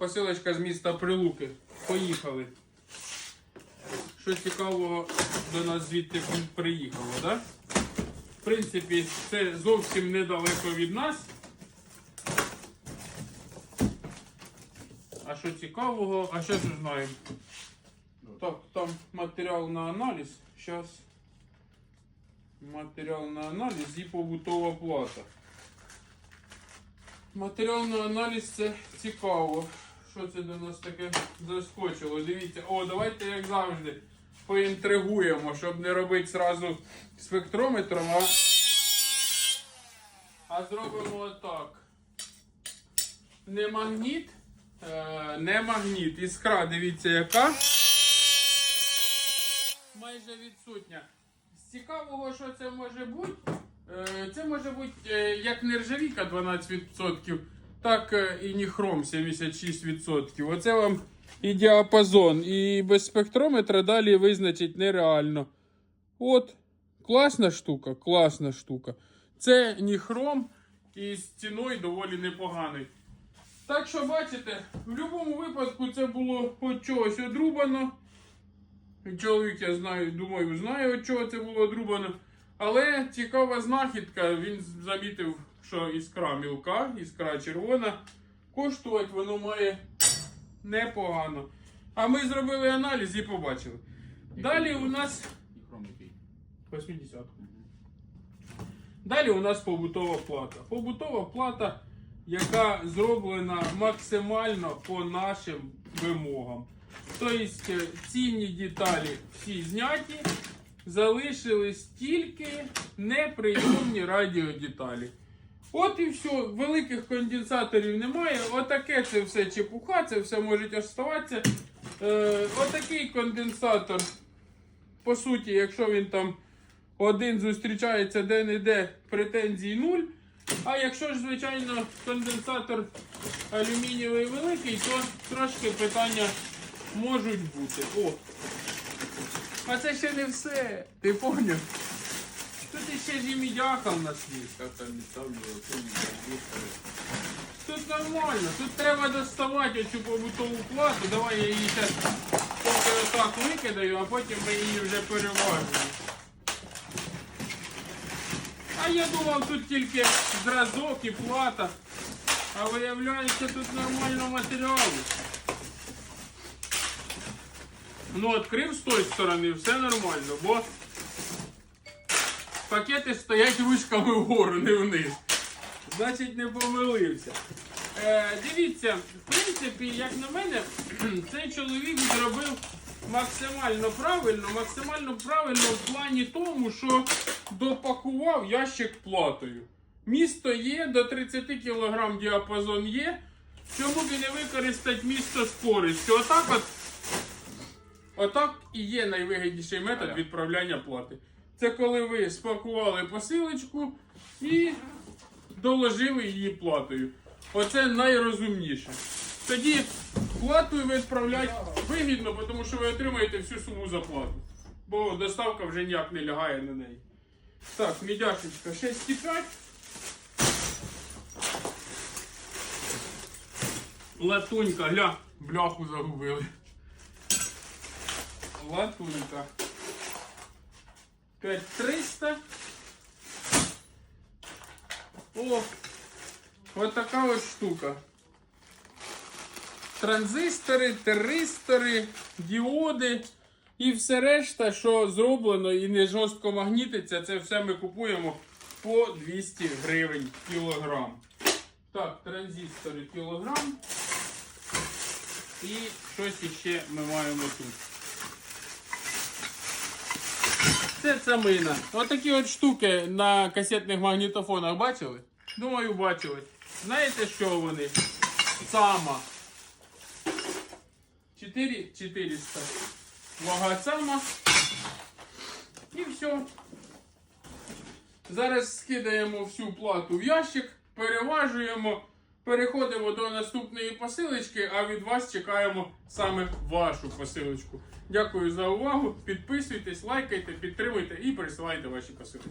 посилочка з міста Прилуки. Поїхали. Що цікавого до нас звідти приїхало? Да? В принципі, це зовсім недалеко від нас. А що цікавого? А що ж знаємо? Так, там матеріал на аналіз. Зараз. Матеріал на аналіз і побутова плата. Матеріал на аналіз це цікаво. Що це до нас таке заскочило? Дивіться, о, давайте, як завжди, поінтригуємо, щоб не робити зразу спектрометром, а, а зробимо отак. Не магніт, е, не магніт. Іскра, дивіться, яка. Майже відсутня. З цікавого, що це може бути. Е, Це може бути е, як нержавіка 12%, так е, і ніхром 76%. Оце вам і діапазон. І без спектрометра далі визначить нереально. От, класна штука, класна штука. Це ніхром і з ціною доволі непоганий. Так що бачите, в будь-якому випадку це було от чогось одрубано. Чоловік, я знаю, думаю, знає, від чого це було одрубано. Але цікава знахідка, він замітив, що іскра мілка, іскра червона. Коштувати воно має непогано. А ми зробили аналіз і побачили. Далі у нас І хром який. 80. Далі у нас побутова плата. Побутова плата, яка зроблена максимально по нашим вимогам. Тобто цінні деталі всі зняті, залишились тільки неприйомні радіодеталі. От і все, великих конденсаторів немає. Отаке це все чепуха, це все може оставатися. Е, отакий конденсатор, по суті, якщо він там один зустрічається де-не-де, претензій нуль. А якщо ж, звичайно, конденсатор алюмінієвий великий, то трошки питання можуть бути. О! А це ще не все. Ти поняв? Тут іще ж і мідяка в нас є. Як там відставлювали, це Тут нормально, тут треба доставати оцю побутову плату. Давай я її зараз поки отак викидаю, а потім ми її вже переважимо. А я думав, тут тільки зразок і плата. А виявляється, тут нормально матеріалу. Ну, відкрив з тої сторони, все нормально, бо пакети стоять ручками вгору, не вниз. Значить, не помилився. Е, дивіться, в принципі, як на мене, цей чоловік зробив максимально правильно, максимально правильно в плані тому, що допакував ящик платою. Місто є, до 30 кг діапазон є. Чому б і не використати місто з користю? Отак от, отак і є найвигідніший метод відправляння плати. Це коли ви спакували посилочку і доложили її платою. Оце найрозумніше. Тоді платою ви відправляєте вигідно, тому що ви отримаєте всю суму за плату. Бо доставка вже ніяк не лягає на неї. Так, мідяшечка 6,5. Латунька, гля, бляху загубили. Латунька. 5300. О, от така от штука. Транзистори, теристори, діоди і все решта, що зроблено і не жорстко магнітиться, це все ми купуємо по 200 гривень кілограм. Так, транзистори кілограм. І щось іще ми маємо тут. Це цамина. Отакі от штуки на касетних магнітофонах бачили? Думаю, бачили. Знаєте, що вони? Сама. 4400. Вага сама. І все. Зараз скидаємо всю плату в ящик, переважуємо, переходимо до наступної посилочки, а від вас чекаємо саме вашу посилочку. Дякую за увагу. Підписуйтесь, лайкайте, підтримуйте і присилайте ваші посилочки.